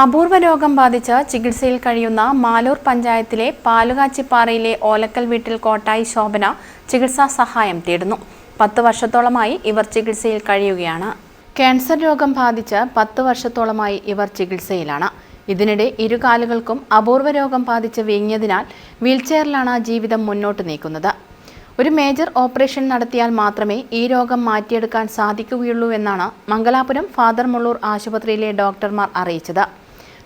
അപൂർവ രോഗം ബാധിച്ച് ചികിത്സയിൽ കഴിയുന്ന മാലൂർ പഞ്ചായത്തിലെ പാലുകാച്ചിപ്പാറയിലെ ഓലക്കൽ വീട്ടിൽ കോട്ടായി ശോഭന ചികിത്സാ സഹായം തേടുന്നു. പത്ത് വർഷത്തോളമായി ഇവർ ചികിത്സയിൽ കഴിയുകയാണ്. ക്യാൻസർ രോഗം ബാധിച്ച് പത്ത് വർഷത്തോളമായി ഇവർ ചികിത്സയിലാണ്. ഇതിനിടെ ഇരുകാലുകൾക്കും അപൂർവ രോഗം ബാധിച്ച് വീങ്ങിയതിനാൽ വീൽചെയറിലാണ് ജീവിതം മുന്നോട്ട് നീക്കുന്നത്. ഒരു മേജർ ഓപ്പറേഷൻ നടത്തിയാൽ മാത്രമേ ഈ രോഗം മാറ്റിയെടുക്കാൻ സാധിക്കുകയുള്ളൂ എന്നാണ് മംഗലാപുരം ഫാദർ മുള്ളൂർ ആശുപത്രിയിലെ ഡോക്ടർമാർ അറിയിച്ചത്.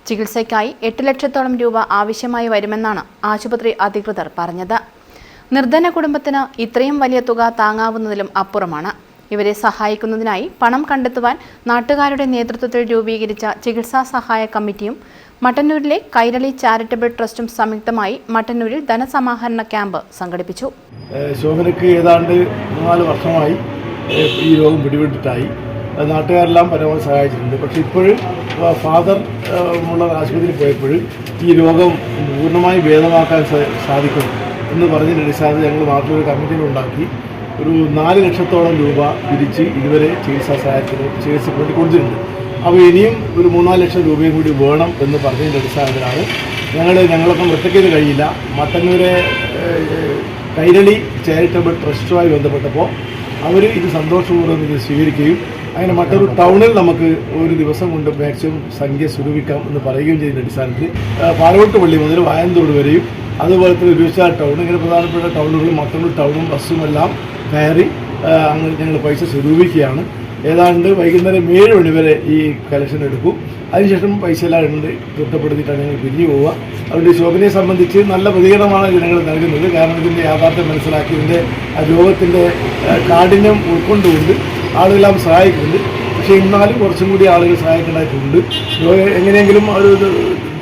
ചികിത്സയ്ക്കായി എട്ട് ലക്ഷത്തോളം രൂപ ആവശ്യമായി വരുമെന്നാണ് ആശുപത്രി അധികൃതർ പറഞ്ഞത്. നിർധന കുടുംബത്തിന് ഇത്രയും വലിയ തുക താങ്ങാവുന്നതിലും അപ്പുറമാണ്. ഇവരെ സഹായിക്കുന്നതിനായി പണം കണ്ടെത്തുവാൻ നാട്ടുകാരുടെ നേതൃത്വത്തിൽ രൂപീകരിച്ച ചികിത്സാ സഹായ കമ്മിറ്റിയും മട്ടന്നൂരിലെ കൈരളി ചാരിറ്റബിൾ ട്രസ്റ്റും സംയുക്തമായി മട്ടന്നൂരിൽ ധനസമാഹരണ ക്യാമ്പ് സംഘടിപ്പിച്ചു. ശോഭനയ്ക്ക് ഏതാണ്ട് മൂന്നാൽ വർഷമായി ഈ രോഗം പിടിപെട്ടിട്ടായി. നാട്ടുകാരെല്ലാം പരമാവധി സഹായിച്ചിട്ടുണ്ട്. പക്ഷേ ഇപ്പോഴും ഫാദർ ഉള്ള ആശുപത്രിയിൽ പോയപ്പോൾ ഈ രോഗം പൂർണമായി ഭേദമാക്കാൻ സാധിക്കും എന്ന് പറഞ്ഞതിന്റെ അടിസ്ഥാനത്തിൽ ഞങ്ങൾ നാട്ടിലൊരു കമ്മിറ്റികൾ ഉണ്ടാക്കി. ഒരു നാല് ലക്ഷത്തോളം രൂപ പിരിച്ച് ഇതുവരെ ചികിത്സാ സഹായത്തിന് ചികിത്സയ്ക്ക് വേണ്ടി കൊടുത്തിട്ടുണ്ട്. അപ്പോൾ ഇനിയും ഒരു മൂന്നാൽ ലക്ഷം രൂപയും കൂടി വേണം എന്ന് പറഞ്ഞതിന്റെ അടിസ്ഥാനത്തിലാണ് ഞങ്ങൾ ഞങ്ങളൊക്കെ വൃത്തക്കേത് കഴിയില്ല. മട്ടന്നൂരെ കൈരളി ചാരിറ്റബിൾ ട്രസ്റ്റുമായി ബന്ധപ്പെട്ടപ്പോൾ അവർ ഇത് സന്തോഷപൂർവം ഇത് സ്വീകരിക്കുകയും അങ്ങനെ മറ്റൊരു ടൗണിൽ നമുക്ക് ഒരു ദിവസം കൊണ്ട് മാക്സിമം സംഖ്യ സ്വരൂപിക്കാം എന്ന് പറയുകയും ചെയ്യുന്ന അടിസ്ഥാനത്തിൽ. പാലോട്ട് പള്ളി മുതൽ വായന്തോട് വരെയും അതുപോലെ തന്നെ രൂപച്ചാൽ ടൗൺ ഇങ്ങനെ പ്രധാനപ്പെട്ട ടൗണുകളും മറ്റൊരു ടൗണും ബസ്സും എല്ലാം കയറി അങ്ങനെ ഞങ്ങൾ പൈസ സ്വരൂപിക്കുകയാണ്. ഏതാണ്ട് വൈകുന്നേരം ഏഴ് മണി വരെ ഈ കലക്ഷൻ എടുക്കും. അതിനുശേഷം പൈസ എല്ലാം ഉണ്ട് തൃപ്തപ്പെടുത്തിയിട്ടാണ് ഞങ്ങൾ പിരിഞ്ഞു പോവുക. ഈ ശോഭനയെ സംബന്ധിച്ച് നല്ല പ്രതികരണമാണ് ജനങ്ങൾ നൽകുന്നത്. കാരണം ഇതിന്റെ യാഥാർത്ഥ്യം മനസ്സിലാക്കി ഇതിന്റെ രോഗത്തിന്റെ കാഠിന്യം ഉൾക്കൊണ്ടുകൊണ്ട് ആളുകളെല്ലാം സഹായിക്കുന്നുണ്ട്. പക്ഷേ എന്നാലും കുറച്ചും കൂടി ആളുകൾ സഹായിക്കേണ്ടതായിട്ടുണ്ട്. എങ്ങനെയെങ്കിലും ഒരു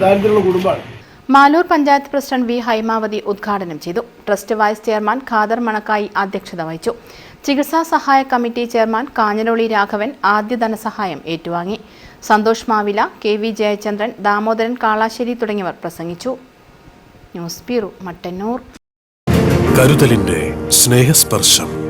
ദാരിദ്ര്യമുള്ള കുടുംബമാണ്. മാലൂർ പഞ്ചായത്ത് പ്രസിഡന്റ് വി ഹൈമാവതി ഉദ്ഘാടനം ചെയ്തു. Trust vice chairman Khader Manakkai അധ്യക്ഷത വഹിച്ചു. ചികിത്സാ സഹായ കമ്മിറ്റി ചെയർമാൻ കാഞ്ഞിരോളി രാഘവൻ ആദ്യ ധനസഹായം ഏറ്റുവാങ്ങി. സന്തോഷ് മാവില കെ വി ജയചന്ദ്രൻ ദാമോദരൻ കാളാശ്ശേരി തുടങ്ങിയവർ പ്രസംഗിച്ചു. News bureau Mattannur. കരുതലിന്റെ സ്നേഹസ്പർശം.